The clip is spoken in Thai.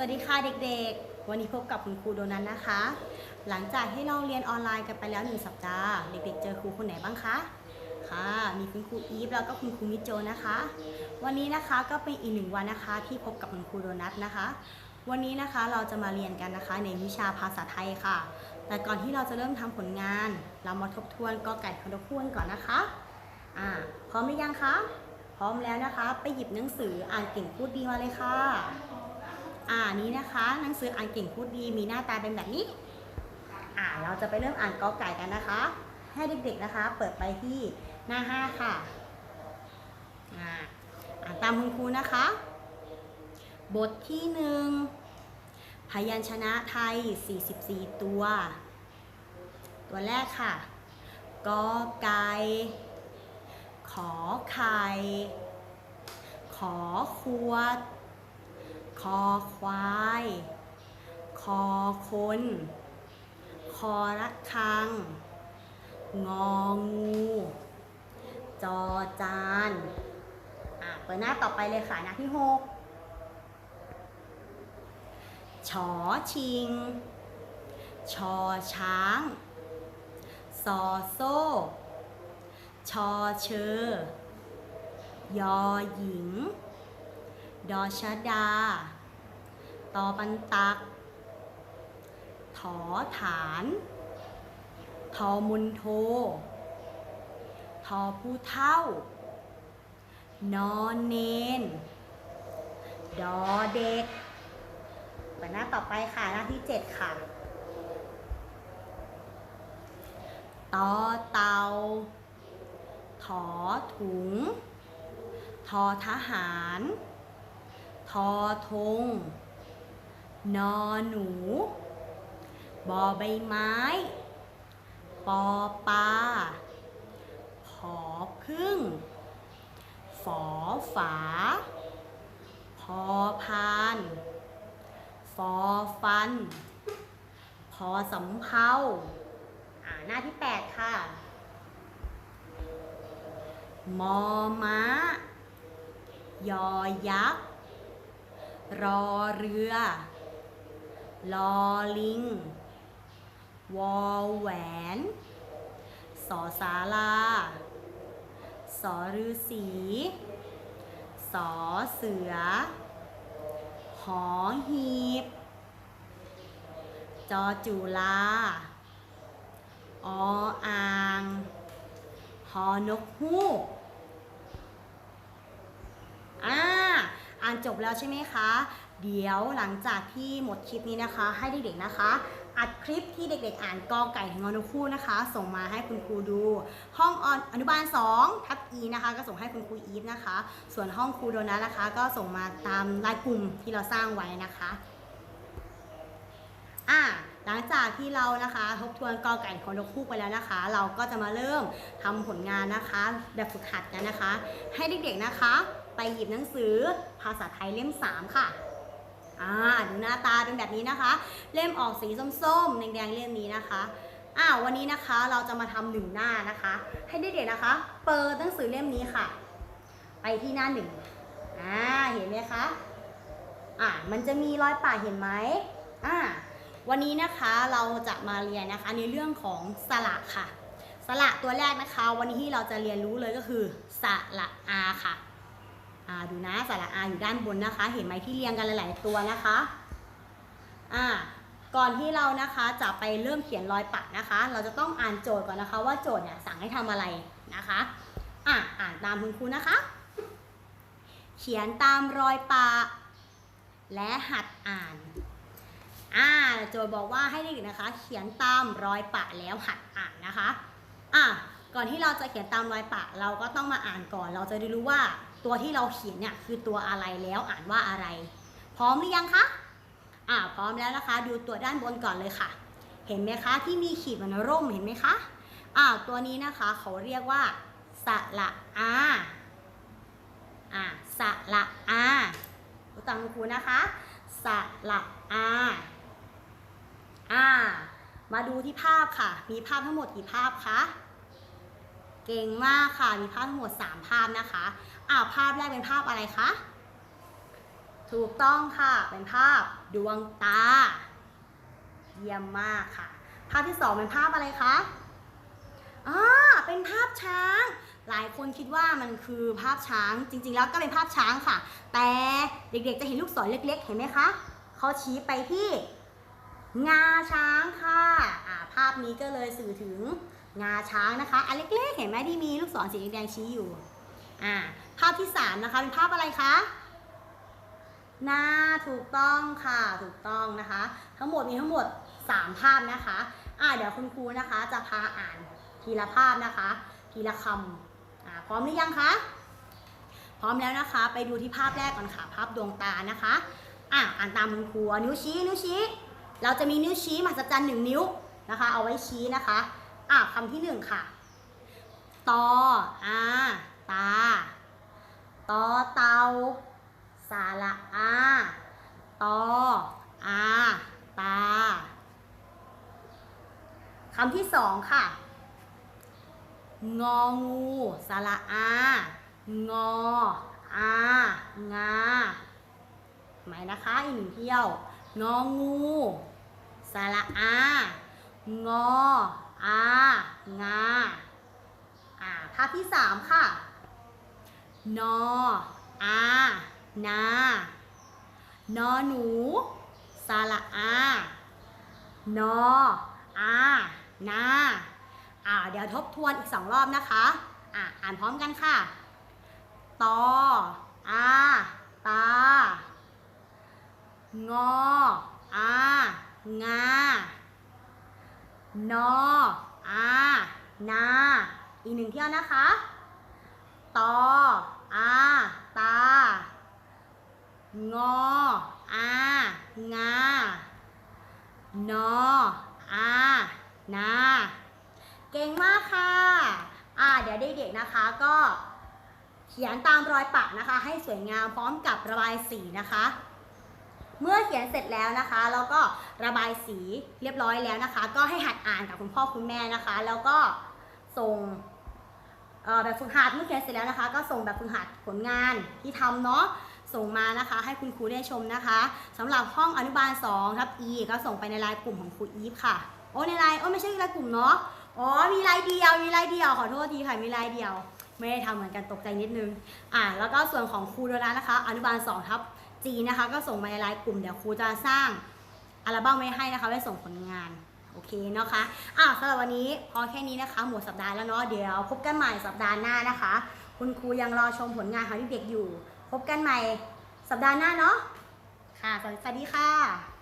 สวัสดีค่ะเด็กๆ วันนี้พบกับคุณครูโดนัทนะคะ หลังจากที่เราเรียนออนไลน์กันไปแล้วหนึ่งสัปดาห์ เด็กๆ เจอครูคนไหนบ้างคะ ค่ะ มีคุณครูอีฟแล้วก็คุณครูมิโจนะคะ วันนี้นะคะก็เป็นอีกหนึ่งวันนะคะ ที่พบกับคุณครูโดนัทนะคะ วันนี้นะคะเราจะมาเรียนกันนะคะ ในวิชาภาษาไทยค่ะ แต่ก่อนที่เราจะเริ่มทำผลงาน เรามาทบทวนกอไก่คำนกพูนก่อนนะคะ อ่า พร้อมหรือยังคะ พร้อมแล้วนะคะ ไปหยิบหนังสืออ่านเก่งพูดดีมาเลยค่ะ อ่านี้นะคะ หนังสืออ่านเก่งพูดดีมีหน้าตาเป็นแบบนี้ อ่าเราจะไปเริ่มอ่านกอไก่กันนะคะ ให้เด็กๆนะคะ เปิดไปที่หน้า5ค่ะอ่าอ่านตามคุณครูนะคะ บทที่หนึ่งพยัญชนะไทย 44 ตัว ตัวแรกค่ะกอไก่ขอไข่ขอขวด คอควาย คอคน คอระคัง งองู จอจาน อะเปิดหน้าต่อไปเลยค่ะหน้าที่หกชอชิง ชอช้าง ซอโซ่ ชอเชอยอหญิง ดอชดา ตอปันตัก ถอฐาน ทอมุนโท ทอผู้เท่า นอนเนน ดอเด็กไปหน้าต่อไปค่ะ หน้าที่7ค่ะ ตอเตา ถอถุง ทอทหาร ทอทง นอหนู บอใบไม้ ปอปลาผอพึ่ง ฝอฝา พอพาน ฟอฟัน พอสำเภาหน้าที่ 8 ค่ะ มอม้ายอยักษ์ รอเรือ ลอลิง วอแหวน สอสาลา สอฤาษีสอเสือ หอหีบ จอจุลา ออ่าง หอนกฮูกอ่า อ่านจบแล้วใช่ไหมคะ เดี๋ยวหลังจากที่หมดคลิปนี้นะคะ ให้เด็กๆนะคะ อัดคลิปที่เด็กๆ อ่านกอไก่ถึงงอนุคู่นะคะ ส่งมาให้คุณครูดู ห้องอนุบาล2ทับอีนะคะ ก็ส่งให้คุณครูอีฟนะคะ ส่วนห้องครูโดนัทนะคะ ก็ส่งมาตามรายกลุ่มที่เราสร้างไว้นะคะอ่าหลังจากที่เรานะคะทบทวนกอไก่ของนกคู่ไปแล้วนะคะ เราก็จะมาเริ่มทำผลงานนะคะ แบบฝึกหัดกันนะคะ ให้เด็กๆนะคะ ไปหยิบหนังสือภาษาไทยเล่ม 3 ค่ะอ่าดูหน้าตาเป็นแบบนี้นะคะ เล่มออกสีส้มๆแดงๆเล่มนี้นะคะอ่าวันนี้นะคะเราจะมาทำหนึ่งหน้านะคะ ให้เด็กๆนะคะ เปิดหนังสือเล่มนี้ค่ะ ไปที่หน้าหนึ่งอ่าเห็นไหมคะอ่ามันจะมีรอยป่าเห็นไหมอ่าวันนี้นะคะเราจะมาเรียนนะคะในเรื่องของสระค่ะ สระตัวแรกนะคะ วันนี้ที่เราจะเรียนรู้เลยก็คือสระอาค่ะ อาดูนะสระอาอยู่ด้านบนนะคะ เห็นไหมที่เรียงกันหลาย ๆ ตัวนะคะอ่าก่อนที่เรานะคะจะไปเริ่มเขียนรอยปะนะคะ เราจะต้องอ่านโจทย์ก่อนนะคะว่าโจทย์เนี่ยสั่งให้ทำอะไรนะคะอ่าอ่านตามคุณครูนะคะ เขียนตามรอยปะและหัดอ่านอ่าโจทย์บอกว่าให้เด็กๆนะคะ เขียนตามรอยปะแล้วหัดอ่านนะคะอะก่อนที่เราจะเขียนตามรอยปะเราก็ต้องมาอ่านก่อน เราจะได้รู้ว่า ตัวที่เราเขียนเนี่ยคือตัวอะไรแล้วอ่านว่าอะไร พร้อมหรือยังคะอ่าพร้อมแล้วนะคะ ดูตัวด้านบนก่อนเลยค่ะ เห็นไหมคะที่มีขีดมันร่มเห็นไหมคะอ่าตัวนี้นะคะเขาเรียกว่าสระอาอ่าสระอาตามคุณครูนะคะสระอาอ่ามาดูที่ภาพค่ะ มีภาพทั้งหมดกี่ภาพคะ เก่งมากค่ะ มีภาพทั้งหมด 3 ภาพนะคะอ่าภาพแรกเป็นภาพอะไรคะ ถูกต้องค่ะ เป็นภาพดวงตา เยี่ยมมากค่ะ ภาพที่สองเป็นภาพอะไรคะอ่าเป็นภาพช้าง หลายคนคิดว่ามันคือภาพช้าง จริง ๆ แล้วก็เป็นภาพช้างค่ะ แต่เด็กๆ จะเห็นลูกศรเล็ก ๆ เห็นไหมคะ เขาชี้ไปที่งาช้างค่ะอ่าภาพนี้ก็เลยสื่อถึง งาช้างนะคะ อันเล็กๆ เห็นไหมที่มีลูกศรสีแดงชี้อยู่ อ่า ภาพที่สามนะคะ เป็นภาพอะไรคะหน้าถูกต้องค่ะ ถูกต้องนะคะ ทั้งหมดมีทั้งหมด 3 ภาพนะคะ อ่าเดี๋ยวคุณครูนะคะ จะพาอ่านทีละภาพนะคะ ทีละคำอ่าพร้อมหรือยังคะ พร้อมแล้วนะคะ ไปดูที่ภาพแรกก่อนค่ะ ภาพดวงตานะคะ อะอ่านตามคุณครู นิ้วชี้ นิ้วชี้ เราจะมีนิ้วชี้มหัศจรรย์หนึ่งนิ้วนะคะ เอาไว้ชี้นะคะ อะคำที่หนึ่งค่ะ ตออาตา ตอเตา สาระอา ตออาตา คำที่สองค่ะ งองู สาระอา งออางาหมายนะคะ อีกหนึ่งเที่ยว งองู สาระอา งอ อางาอ่าภาพที่สามค่ะ นอ อา นา นอหนูสาระอา นอ อา นาอ่าเดี๋ยวทบทวนอีกสองรอบนะคะอ่าอ่านพร้อมกันค่ะ ตอ อา ตา งอ อางา นออานาอีกหนึ่งเที่ยวนะคะตออาตางออางานออานาเก่งมากค่ะ อ่า เดี๋ยวเด็กๆนะคะก็เขียนตามรอยปะนะคะ ให้สวยงามพร้อมกับระบายสีนะคะ เมื่อเขียนเสร็จแล้วนะคะแล้วก็ระบายสีเรียบร้อยแล้วนะคะ ก็ให้หัดอ่านกับคุณพ่อคุณแม่นะคะ แล้วก็ส่งแบบฝึกหัดเมื่อเขียนเสร็จแล้วนะคะ ก็ส่งแบบฝึกหัดผลงานที่ทำเนาะส่งมานะคะ ให้คุณครูได้ชมนะคะสำหรับห้องอนุบาล2ทับ E ก็ส่งไปในไลน์กลุ่มของครูอีฟค่ะโอ้ในไลน์โอ้ไม่ใช่ไลน์กลุ่มเนาะอ๋อมีไลน์เดียวมีไลน์เดียวขอโทษทีค่ะมีไลน์เดียว ไม่ได้ทำเหมือนกันตกใจนิดนึงอ่าแล้วก็ส่วนของครูโดนัทนะคะ อนุบาล2ทับ จีนะคะ ก็ส่งมาในไลน์กลุ่มเดี๋ยวครูจะสร้างอัลบั้มไว้ให้นะคะไว้ส่งผลงานโอเคเนาะคะอ่าสำหรับวันนี้พอแค่นี้นะคะ หมดสัปดาห์แล้วเนาะเดี๋ยวพบกันใหม่สัปดาห์หน้านะคะ คุณครูยังรอชมผลงานของเด็กๆอยู่ พบกันใหม่สัปดาห์หน้าเนาะค่ะสวัสดีค่ะ